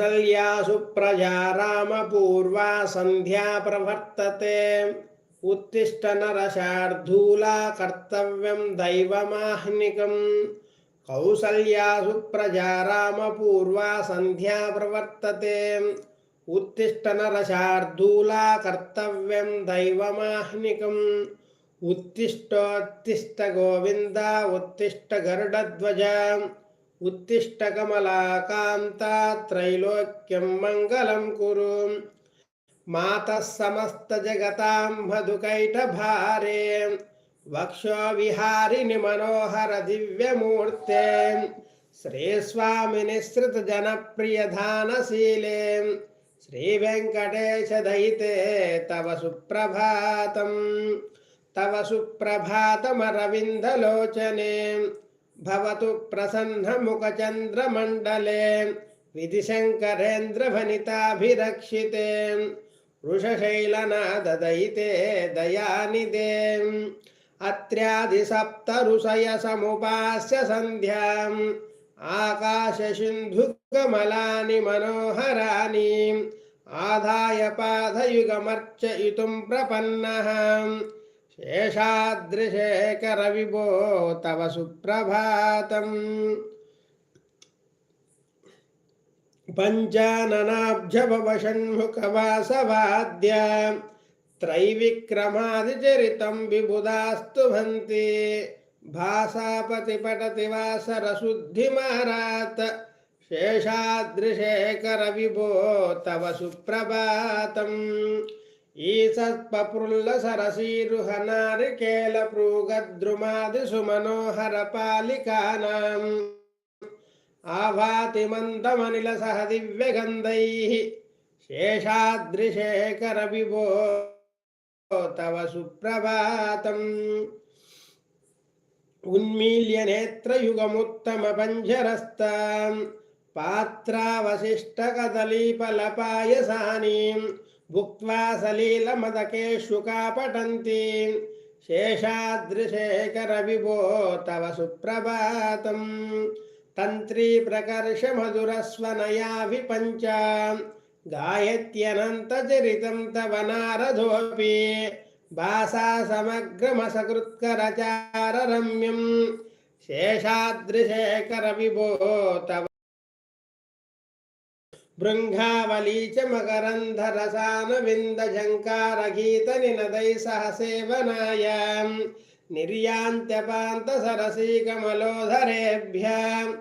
कौसल्यासु प्रजा रामपूर्वा सन्ध्या प्रवर्तते उत्तिष्ठ नरशार्धूला कर्तव्यं दैवमाह्निकम् कौसल्यासु प्रजा रामपूर्वा सन्ध्या प्रवर्तते उत्तिष्ठ नरशार्दूला कर्तव्यं दैवमाह्निकम् उत्तिष्ठोत्तिष्ठ गोविन्द उत्तिष्ठ गरुडध्वज उत्तिष्ठ कमलाकान्ता त्रैलोक्यं मङ्गलं कुरु मातः समस्तजगतां मधुकैटभारे वक्षोविहारिणि मनोहर दिव्यमूर्ते श्रीस्वामिनिसृतजनप्रियधानशीले श्रीवेङ्कटेशदयिते तव सुप्रभातम् तव सुप्रभातमरविन्दलोचने भवतु प्रसन्नमुखचन्द्रमण्डले विधिशङ्करेन्द्रभनिताभिरक्षिते वृषशैलनाददयिते दयानिदे अत्र्यादिसप्तऋषयसमुपास्य सन्ध्याम् आकाशसिन्धुकमलानि मनोहराणि आधाय पादयुगमर्चयितुं प्रपन्नः शेषादृशेखरविभो तव सुप्रभातम् पञ्चाननाब्जभवषण्मुखवासवाद्य त्रैविक्रमादिचरितं विबुधास्तु भन्ति भासापतिपटति वासरशुद्धिमारात् शेषादृशेखरविभो तव सुप्रभातम् ఈ సత్పపుల్ల సరసీరుహనారి కేల భృగద్రుమాది సుమనోహర పాలికానాం. ఆభాతి మందమనిల సహ దివ్య గంధై శేషాద్రిశేఖర విభో తవ సుప్రభాతం. ఉన్మీల్య నేత్రయుగముత్తమ పంజరస్తాం. పాత్రావశిష్ట కదలీపల పాయసానీం భుక్వా సలీలమదకేషు కాపటంతి శేషాద్రిశేఖర విభో తవ సుప్రభాతం తంత్రీ ప్రకర్ష మధురస్వనయా విపంచ గాయత్యనంతచరితం తవ నారథోపి భాసా సమగ్రమసకృత్కరచారరమ్యం శేషాద్రిశేఖర విభో తవ तव भृङ्गावली च मकरन्धरसानविन्दझङ्कारगीतनिनदैः सह सेवनाय निर्यान्त्यपान्तसरसीकमलोधरेभ्यः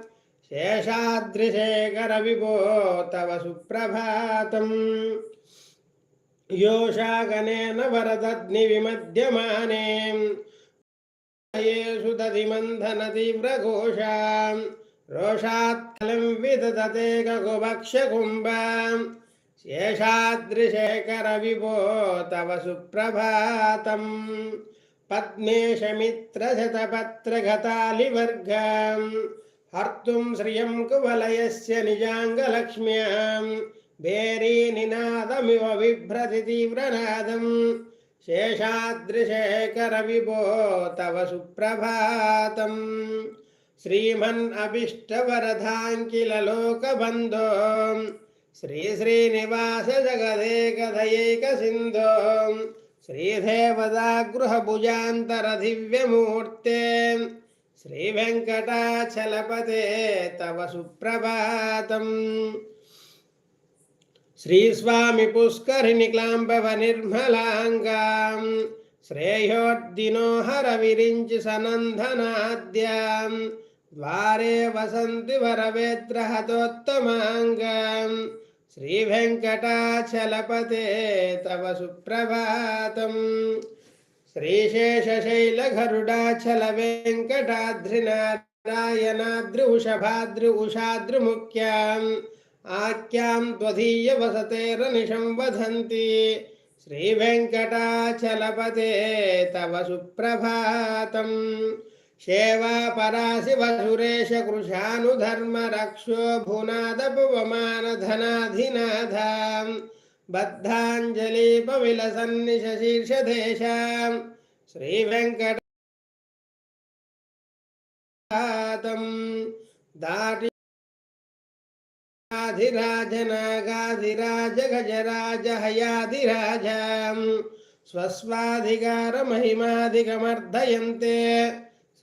शेषादृशेखरविभो तव सुप्रभातम् योषागनेन वरदग्निविमध्यमाने येषु दधिमन्थनतीव्रघोषाम् రోషాత్కలిం విదధతే గగుభక్షకుంభం శేషాద్రిశేఖర విభో తవ సుప్రభాతం. పద్మేషమిత్రశతపత్రగతాలివర్గం హర్తుం శ్రియం కువలయస్య నిజాంగలక్ష్మ్యాం. భేరీనినాదమివ బిభ్రతి తీవ్రనాదం. శేషాద్రిశేఖర విభో తవ సుప్రభాతం. कुवलयस्य निजाङ्गलक्ष्म्याम् भेरीनिनादमिव बिभ्रति तीव्रनादम् शेषादृशेखरविभो तव सुप्रभातम् श्रीमन्नभीष्टवरधाङ्किललोकबन्धो श्रीश्रीनिवास जगदेकधयैकसिन्धो श्रीदेवदागृहभुजान्तरदिव्यमूर्ते श्रीवेङ्कटाचलपते तव सुप्रभातम् श्रीस्वामिपुष्करिणिक्लाम्बवनिर्मलाङ्गाम् श्रेयोद्दिनो हरविरिञ्चि सनन्दनाद्याम् ద్వారే వసంతి వరవేత్ర హతోత్తమాంగం శ్రీ వెంకటాచలపతే తవ సుప్రభాతం. శ్రీశేషశైలగరుడాచల వెంకటాద్రినారాయణాద్రి ఉషభాద్రి ఉషాద్రిముఖ్యాం ఆఖ్యాం త్వధీయ వసతేరనిషం వదంతి. శ్రీవేంకటాచలపతే తవ సుప్రభాతం. कृशानुधर्मरक्षो भुनादपवमानधनाधिनाथाम् बद्धाञ्जलिपविलसन्निशशीर्षदेशाम् श्रीवेङ्कटातम् दाटि आधिराज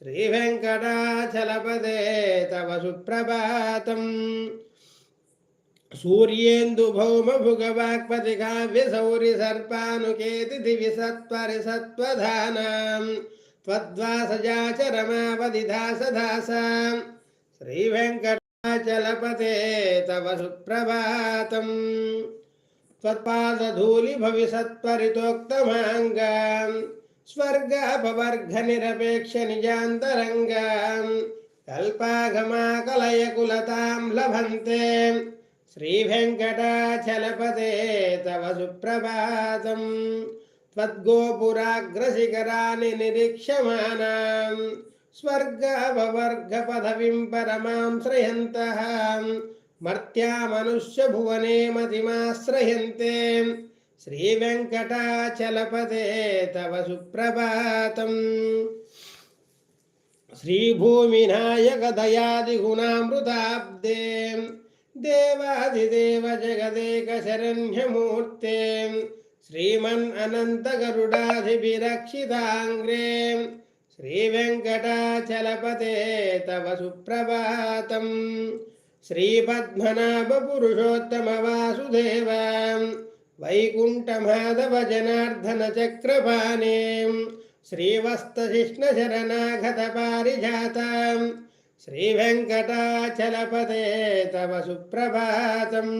नागाधिराज गजराज हयाधिराज स्वस्वाधिकारमहिमाधिकमर्धयन्ते श्रीवेङ्कटाचलपदे तव सुप्रभातम् सूर्येन्दुभौमभुगवाक्पतिकाव्यसौरिसर्पानुकेतिदिविसत्वरिसत्त्वधानाम् त्वद्वासजाचरमावधिदासदासा श्रीवेङ्कटाचलपते तव सुप्रभातम् त्वत्पादधूलिभविसत्त्वरितोक्तमाङ्गाम् स्वर्गापवर्गनिरपेक्षनिजान्तरङ्गाम् कल्पागमाकलयकुलतां लभन्ते श्रीवेङ्कटाचलपते तव सुप्रभातम् त्वद्गोपुराग्रशिखराणि निरीक्ष्यमाणाम् स्वर्गापवर्गपदवीं परमां श्रयन्तः मर्त्यामनुष्यभुवने मतिमाश्रयन्ते श्रीवेङ्कटाचलपते तव सुप्रभातम्। श्रीभूमिनायकदयादिगुणामृताब्दे देवादिदेव जगदेकशरण्यमूर्ते श्रीमन् अनन्तगरुडाधिभिरक्षिताङ्ग्रे श्रीवेङ्कटाचलपते तव सुप्रभातम्। श्रीपद्मनाभपुरुषोत्तमवासुदेव वैकुण्ठमाधव जनार्दनचक्रपाणे श्रीवस्तशिष्णशरणागतपारिजातां श्रीवेङ्कटाचलपते तव सुप्रभातम्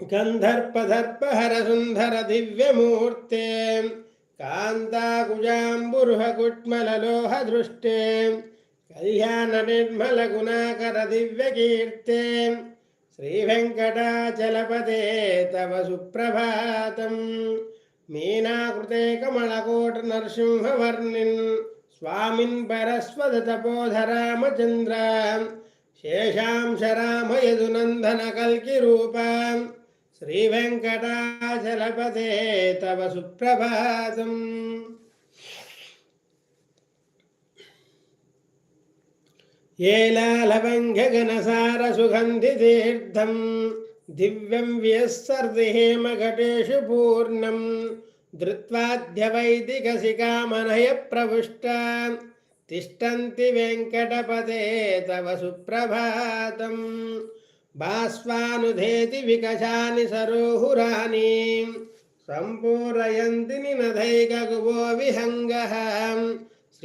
गन्धर्पदर्पहरसुन्दरदिव्यमूर्ते कान्ताकुजाम्बुरुहकुट्मललोहदृष्टे कल्याणनिर्मलगुणाकरदिव्यकीर्ते श्रीवेङ्कटाचलपते तव सुप्रभातम् मीनाकृते कमलकोटनरसिंहवर्णिन् स्वामिन् परस्वदतपोधरामचन्द्र शेषांश रामयदुनन्दनकल्किरूपाम् श्रीवेङ्कटाचलपते तव सुप्रभातम् ఏలాలవంఘగనసార సుగంధి తీర్థం దివ్యం వ్యస్సర్ది హేమఘటేషు పూర్ణం ధృత్వాధ్యవైదికసికామనయ ప్రవిష్ట తిష్టంతి వెంకటపదే తవ సుప్రభాతం. బాష్పానుధేతి వికశాని సరోహురాని సంపూరయంతి నినధైకగువో విహంగ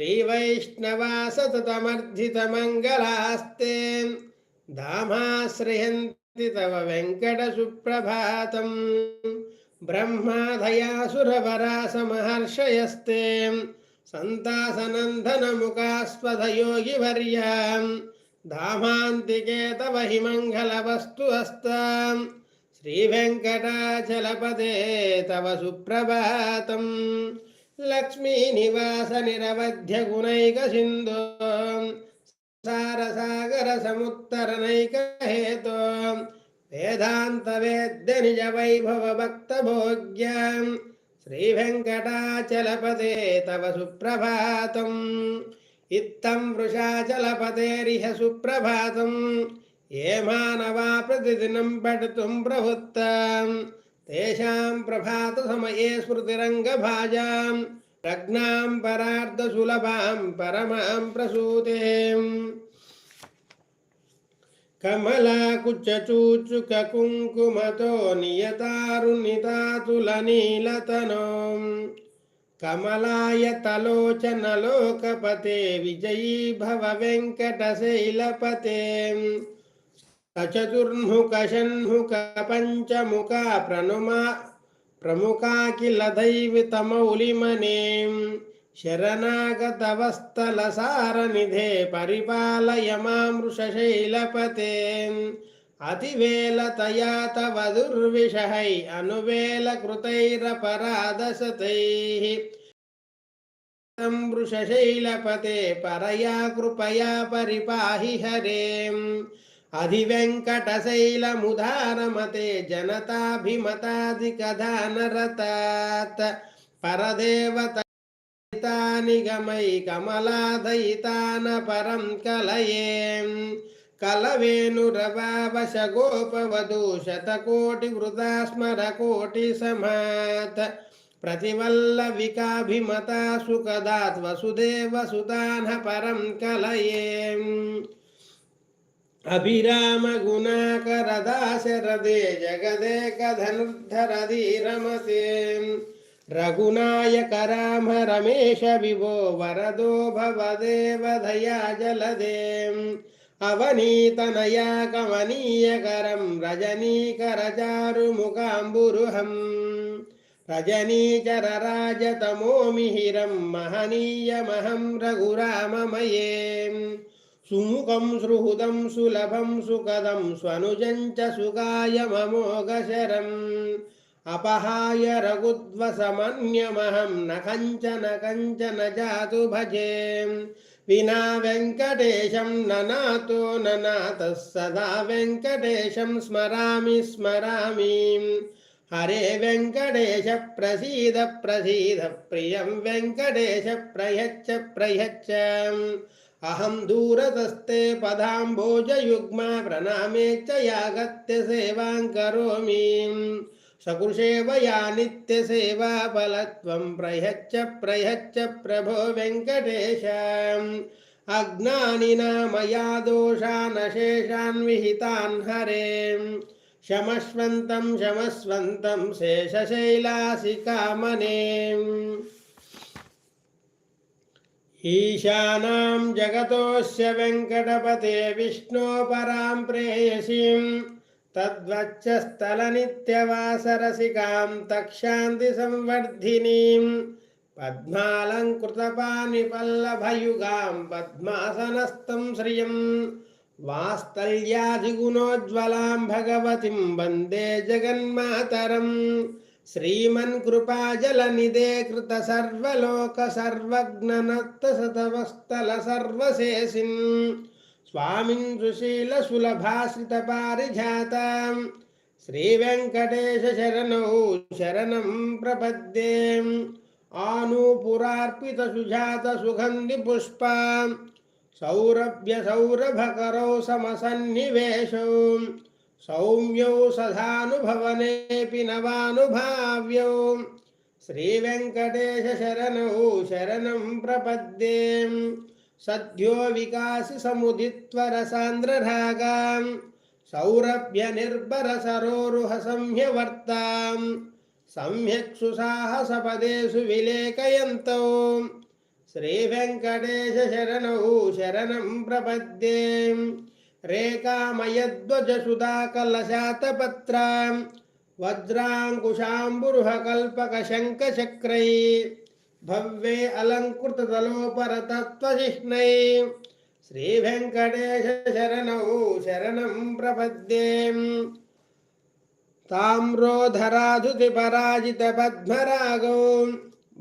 विहङ्गः श्रीवैष्णवासततमर्धितमङ्गलास्ते धामाश्रयन्ति तव वेङ्कटसुप्रभातम् ब्रह्मादयासुरवरासमहर्षयस्ते सन्तासनन्दनमुखास्पदयोगिवर्याम् धामान्तिके तव हि मङ्गलवस्तु अस्ताम् श्रीवेङ्कटाचलपदे तव सुप्रभातम् लक्ष्मीनिवासनिरवध्यगुणैकसिन्धो सारसागरसमुत्तरनैकहेतो वेदान्तवेद्यनिजवैभवभक्तभोग्याम् श्रीवेङ्कटाचलपदे तव सुप्रभातम् इत्थं वृषाचलपतेरिह सुप्रभातम् ये मानवा प्रतिदिनं पठितुं प्रवृत्ताम् తేషాం ప్రభాత సమయే స్మృతిరంగభాజాం రజ్ఞాం పరార్ధసులభాం పరమాం ప్రసూతేం కమలాకుచ్చూచుక కుంకుమతో నియతారుణితాతుల నీలతనం కమలాయతలోచనలోకపతే విజయీ భవ వెంకటశైలపతే సచతుర్ముఖ షణ్ముఖ పంచముఖ ప్రణుమ ప్రముఖాఖిల దైవితమౌలిమనేం శరణాగతవస్తలసారనిధే పరిపాలయ మామృషశైలపతే అతివేలతయా తవ దుర్విషహై అనువేలకృతైరపరాదశతై సంవృషశైలపతే పరయా కృపయా పరిపాహి హరేం अधिवेङ्कटशैलमुदारमते जनताभिमताधिकधानरतात् परदेवता निगमै कमलादयितान परं कलये कलवेणुरवावशगोपवधू शतकोटिवृता स्मरकोटिसमात् प्रतिवल्लविकाभिमता सुखदात् वसुदेवसुतान् परं అభిరామ గుణాకర దాశరథే జగదేక ధనుర్ధర ధీరమతే రఘునాయక రామ రమేష విభో వరదో భవదేవ దయా జలదే అవనీతనయా కమనీయకరం రజనీకరచారుముఖాంబురుహం రజనీచర రాజతమోమిహిరం మహనీయమహం రఘురామమయే. సుముఖం సుహృదం సులభం సుఖదం స్వనుజంచ సుగాయమమోఘశరం అపహాయ రఘుద్వసమన్యమహం నకంచన కంచన జాతు భజే వినా వెంకటేశం ననాతో ననాత సదా వెంకటేశం స్మరామి స్మరామి హరే వెంకటేశ ప్రసీద ప్రసీద ప్రియం వెంకటేశ ప్రయచ్చ ప్రయచ్చ अहं दूरतस्ते पदाम्भोजयुग्मा प्रणामे च यागत्य सेवां करोमि। सकृषेवया नित्यसेवाफलत्वं प्रयच्छ प्रयच्छ प्रभो वेङ्कटेश। अज्ञानिना मया दोषानशेषान् विहितान् हरे। शमस्वन्तं शमस्वन्तं शेषशैलासिकामने ईशानां जगतोऽस्य वेङ्कटपते विष्णो परां प्रेयसीं तद्वक्षस्थलनित्यवासरसिकां तक्षान्तिसंवर्धिनीं पद्मालङ्कृतपानिपल्लभयुगां पद्मासनस्थं श्रियं वास्तल्याधिगुणोज्ज्वलां भगवतीं वन्दे जगन्मातरम् శ్రీమన్ కృపాజల నిదే కృత సర్వలోక సర్వజ్ఞనత్త సతవస్తల సర్వశేషిన్. స్వామిన్ సుశీల సులభాశ్రిత పారిజాత. శ్రీ వెంకటేశ శరణౌ శరణం ప్రపద్యే. ఆనూపురార్పిత సుజాత సుగంధి పుష్ప. సౌరభ్య సౌరభకరౌ సమసన్నివేశం. సౌమ్యౌ సదానుభవనేపి నవానుభావ్యౌ. శ్రీవెంకటేశ శరణౌ శరణం ప్రపద్దే. సద్యో వికాసి సముదిత్వర సాంద్రరాగాం సౌరభ్య నిర్భర సరోరుహ సంహ్యవర్తాం. సంహ్యక్సు సాహసపదేషు విలేకయంతో. శ్రీవెంకటేశ శరణం ప్రపద్దే. प्रपद्ये रेखामयध्वजसुधाकलशातपत्रां वज्राङ्कुशाम्बुरुहकल्पकशङ्खचक्रै भव्ये अलङ्कृततलोपरतत्त्वजिह्नै श्रीवेङ्कटेशशरणौ शरणं प्रपद्ये ताम्रोधराधुतिपराजितपद्मरागौ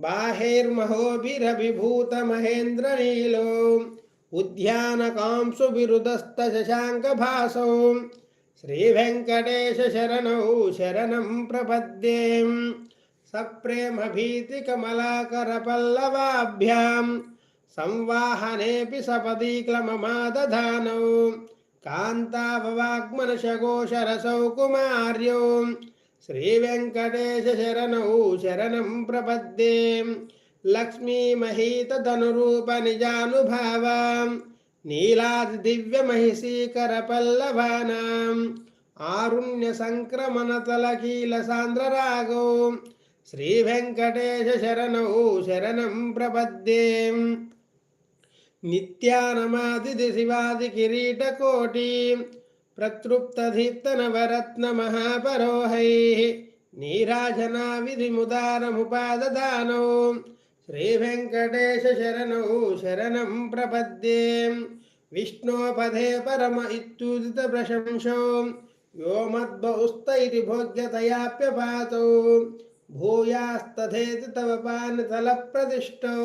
बाहेर्महोभिरभिभूतमहेन्द्रनीलो ఉద్యానకాంసు బిరుదస్త శశాంక భాసౌ. శ్రీవెంకటేశ శరణౌ శరణం ప్రపద్యే. సప్రేమభీతికమలాకర పల్లవాభ్యాం. సంవాహనేపి సపదీ క్లమమాదధానౌ కాంతావవాగ్మనశగోశరసౌ కుమార్యౌ శ్రీవెంకటేశ శరణౌ శరణం ప్రపద్యే. లక్ష్మీమహీతధనురూప నిజానుభావాం నీలాది దివ్య మహిషీకర పల్లవానాం ఆరుణ్య సంక్రమణ తలకీల సాంద్ర రాగో శ్రీ వెంకటేశ శరణౌ శరణం ప్రపద్దే నిత్యానమాది శివాది కిరీట కోటి ప్రతృప్తదీప్త నవరత్న మహాపరోహై నీరాజనా విధి श्रीवेङ्कटेशशरणौ शरणं प्रपद्ये विष्णोपदे परम इत्युदितप्रशंसो यो मद्भौस्त इति भोग्यतयाप्यपातौ भूयास्तथेति तव पानतलप्रदिष्टौ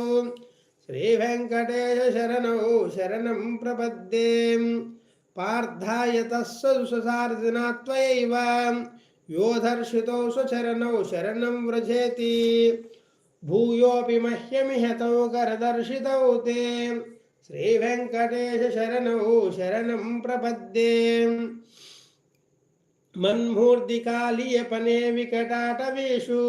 श्रीवेङ्कटेशशरणौ शरणं प्रपद्ये पार्थाय तस्सुसार्दिना त्वयैव यो धर्षितौ स्वचरणौ शरणं व्रजेति భూయోపి మహ్యమిహతం కరదర్శితౌ తే శ్రీ వెంకటేశ శరణౌ శరణం ప్రపద్దే. మన్మూర్ధికాళీయ పనే వికటాటవేషు.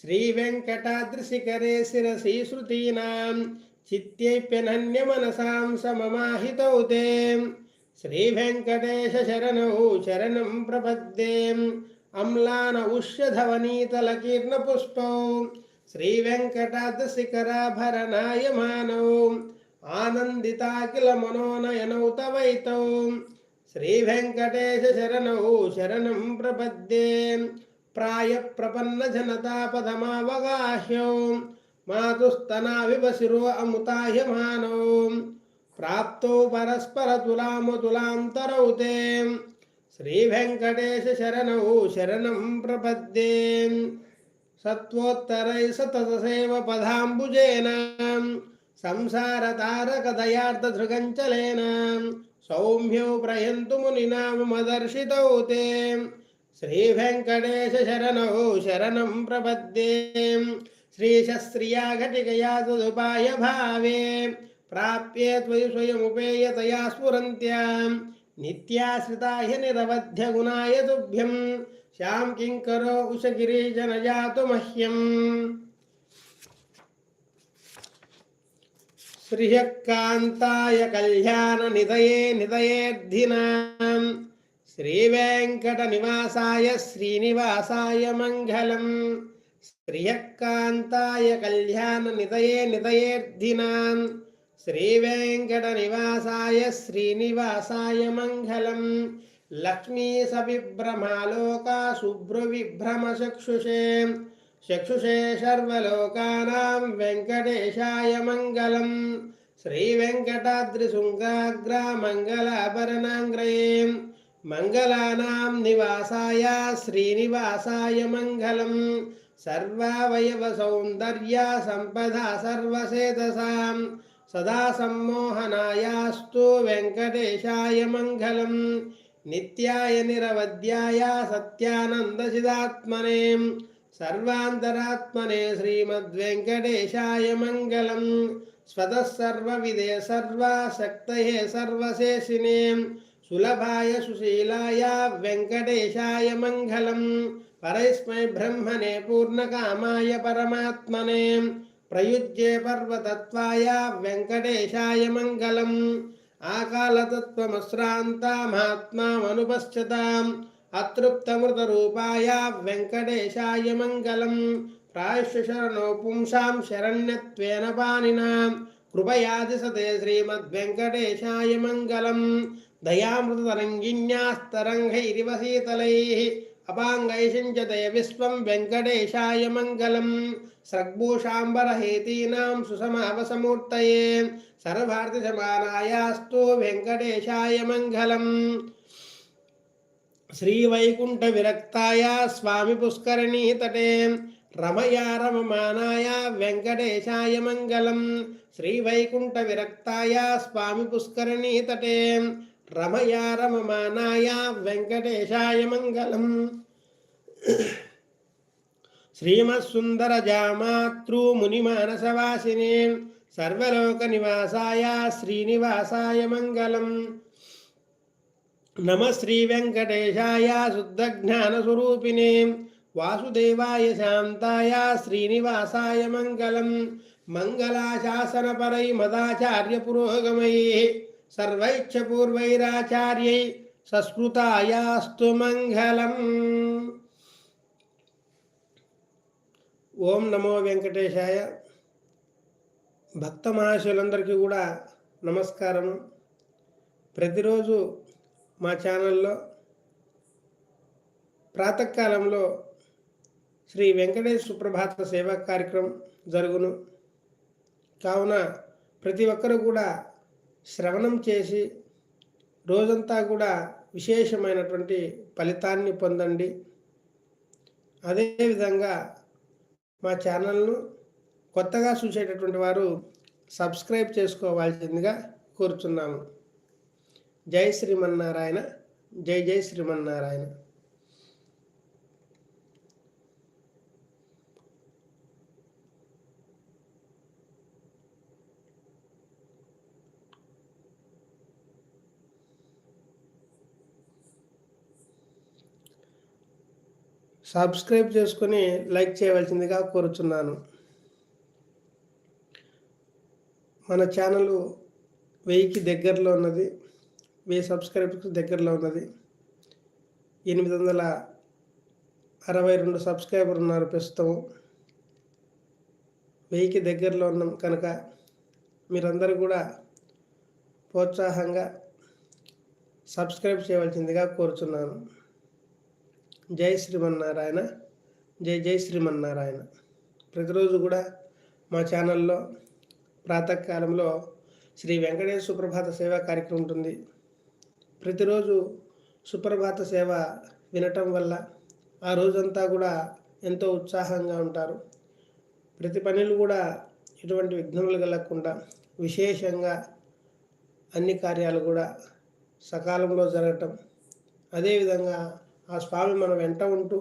శ్రీ వెంకటాద్రిశిఖరే శిరసి శృతీనాం. చిత్యైప్యనన్య మనసాం సమమాహితౌ తే శ్రీ వెంకటేశ శరణౌ శరణం ప్రపద్దే. అమ్లాన ఉష్యధవనీతలకీర్ణ పుష్పౌ శ్రీవెంకటాద్రిశిఖరాభరణాయమానౌ. ఆనందితాకిల మనోనయనౌ తవైతౌ. శ్రీవెంకటేశ శరణౌ శరణం ప్రపద్యే. ప్రాయ ప్రపన్న జనతాపదమావగాహ్యౌ మాతుస్తనావివ శిరో అముతాయమానౌ. ప్రాప్తౌ పరస్పర తులాముతులాంతరౌ తే. శ్రీవెంకటేశ శరణౌ శరణం ప్రపద్యే. సత్వోత్తరై సతసేవ పదాంబుజేన. సంసార సంసారతారకదయార్థధృగంచలేన. సౌమ్యౌ ప్రయంతు మునినామదర్శితౌ తే. శ్రీవెంకటేశ శరణౌ శరణం ప్రపద్యే. శ్రీశస్త్రియా ఘటికయా తదుపాయ భావే ప్రాప్యే త్వయి స్వయముపేయతయా స్ఫురంత్యా. నిత్యాశ్రితాయ నిరవధ్య గుణాయ తుభ్యం. శ్యాం కింకరో ఉషగిరీజనజాతు మహ్యం శ్రియకాంతాయ కళ్యాణ నిదయే నిదయేర్ధినాం శ్రీవేంకట నివాసాయ శ్రీనివాసాయ మంగళం శ్రియకాంతాయ కళ్యాణ నిదయే నిదయేర్ధినాం శ్రీవేంకట నివాసాయ శ్రీనివాసాయ మంగళం లక్ష్మీ సవిభ్రమాలోక శుభ్రువిభ్రమచక్షుషే చక్షుషే సర్వలోకానాం వెంకటేశాయ మంగళం. శ్రీ వెంకటాద్రిశృంగాగ్ర మంగళాభరణాంగ్రయే మంగళానాం నివాసాయ శ్రీనివాసాయ మంగళం. సర్వావయవ సౌందర్య సంపద సర్వసేతసాం. సదా సమ్మోహనాయాస్తు వెంకటేశాయ మంగళం. నిత్యాయ నిరవధ్యాయ సత్యానందసిదాత్మనే. సర్వాంతరాత్మనే శ్రీమద్వెంకటేశాయ మంగళం. స్వతः సర్వవిదే సర్వాసక్తయే సర్వశేషినే. సులభాయ సుశీలాయ వెంకటేశాయ మంగళం. పరస్మై బ్రహ్మణే పూర్ణకామాయ పరమాత్మనే. ప్రయుజ్యే పర్వతత్వాయ వెంకటేశాయ మంగళం. ఆకాలతత్వమశ్రాంతమాత్మానుపశ్చతాం అతృప్తమృతరూపాయ వెంకటేశాయ మంగళం. ప్రాయశరణో పుంసాం శరణ్యత్వేన పానినాం కృపయాదిసతే శ్రీమద్వెంకటేశాయ మంగళం. దయామృతరంగిణ్యాస్తరంగైరివ శీతలై. అపాంగైషించతే విశ్వం వెంకటేశాయ మంగళం. సగ్భూషాంబరహేతీనాం సుసమావసమూర్తయే. సర్వార్థసమానాయాస్తు వెంకటేశాయ మంగళం. శ్రీవైకుంఠ విరక్తాయ స్వామి పుష్కరిణీ తటే రమయా రమమానాయ వెంకటేశాయ మంగళం. శ్రీవైకుంఠ విరక్తాయ స్వామి పుష్కరిణీ తటే రమయా రమమానాయ వెంకటేశాయ మంగళం. శ్రీమత్సుందరజామాతృమునిమానసవాసినే సర్వలోకనివాసాయ శ్రీనివాసాయ మంగళం నమ శ్రీవెంకటేశాయ శుద్ధజ్ఞానస్వరూపిణే వాసుదేవాయ శాంతాయ శ్రీనివాసాయ మంగళం మంగళాశాసనపరై మదాచార్య పురోగమై సర్వైచ్ఛపూర్వైరాచార్యై సస్కృతాయాస్తు మంగళం ఓం నమో వెంకటేశాయ. భక్త మహాశులందరికీ కూడా నమస్కారం. ప్రతిరోజు మా ఛానల్లో ప్రాతకాలంలో శ్రీ వెంకటేశ్వర సుప్రభాత సేవా కార్యక్రమం జరుగును. కావున ప్రతి ఒక్కరు కూడా శ్రవణం చేసి రోజంతా కూడా విశేషమైనటువంటి ఫలితాన్ని పొందండి. అదేవిధంగా మా ఛానల్ను కొత్తగా చూసేటటువంటి వారు సబ్స్క్రైబ్ చేసుకోవాల్సిందిగా కోరుచున్నాము జై శ్రీమన్నారాయణ జై జై శ్రీమన్నారాయణ. సబ్స్క్రైబ్ చేసుకొని లైక్ చేయవలసిందిగా కోరుచున్నాను. మన ఛానల్ వెయ్యికి దగ్గరలో ఉన్నది వెయ్యి సబ్స్క్రైబర్స్ దగ్గరలో ఉన్నది. ఎనిమిది వందల అరవై రెండు సబ్స్క్రైబర్ ఉన్నారు ప్రస్తుతం. వెయ్యికి దగ్గరలో ఉన్నాం కనుక మీరందరూ కూడా ప్రోత్సాహంగా సబ్స్క్రైబ్ చేయవలసిందిగా కోరుచున్నాను. జై శ్రీమన్నారాయణ జై జై శ్రీమన్నారాయణ. ప్రతిరోజు కూడా మా ఛానల్లో ప్రాతకాలంలో శ్రీ వెంకటేశ్వర సుప్రభాత సేవా కార్యక్రమం ఉంటుంది. ప్రతిరోజు సుప్రభాత సేవ వినటం వల్ల ఆ రోజంతా కూడా ఎంతో ఉత్సాహంగా ఉంటారు. ప్రతి పనులు కూడా ఎటువంటి విఘ్నములు కలగకుండా విశేషంగా అన్ని కార్యాలు కూడా సకాలంలో జరగటం అదేవిధంగా ఆ స్వామి మన వెంట ఉంటూ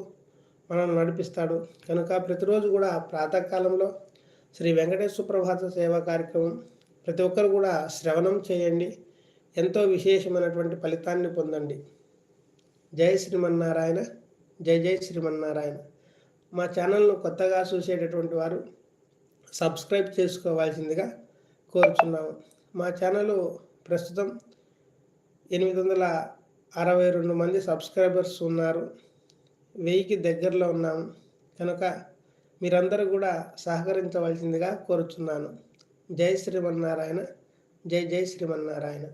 మనల్ని నడిపిస్తాడు. కనుక ప్రతిరోజు కూడా ప్రాతకాలంలో శ్రీ వెంకటేశ్వర ప్రభాత సేవా కార్యక్రమం ప్రతి ఒక్కరు కూడా శ్రవణం చేయండి. ఎంతో విశేషమైనటువంటి ఫలితాన్ని పొందండి. జై శ్రీమన్నారాయణ జై జై శ్రీమన్నారాయణ. మా ఛానల్ను కొత్తగా చూసేటటువంటి వారు సబ్స్క్రైబ్ చేసుకోవాల్సిందిగా కోరుచున్నాము. మా ఛానల్ ప్రస్తుతం ఎనిమిది వందల అరవై రెండు మంది సబ్స్క్రైబర్స్ ఉన్నారు. వెయ్యికి దగ్గరలో ఉన్నాము కనుక మీరందరూ కూడా సహకరించవలసిందిగా కోరుచున్నాను. జై శ్రీమన్నారాయణ. జై జై శ్రీమన్నారాయణ.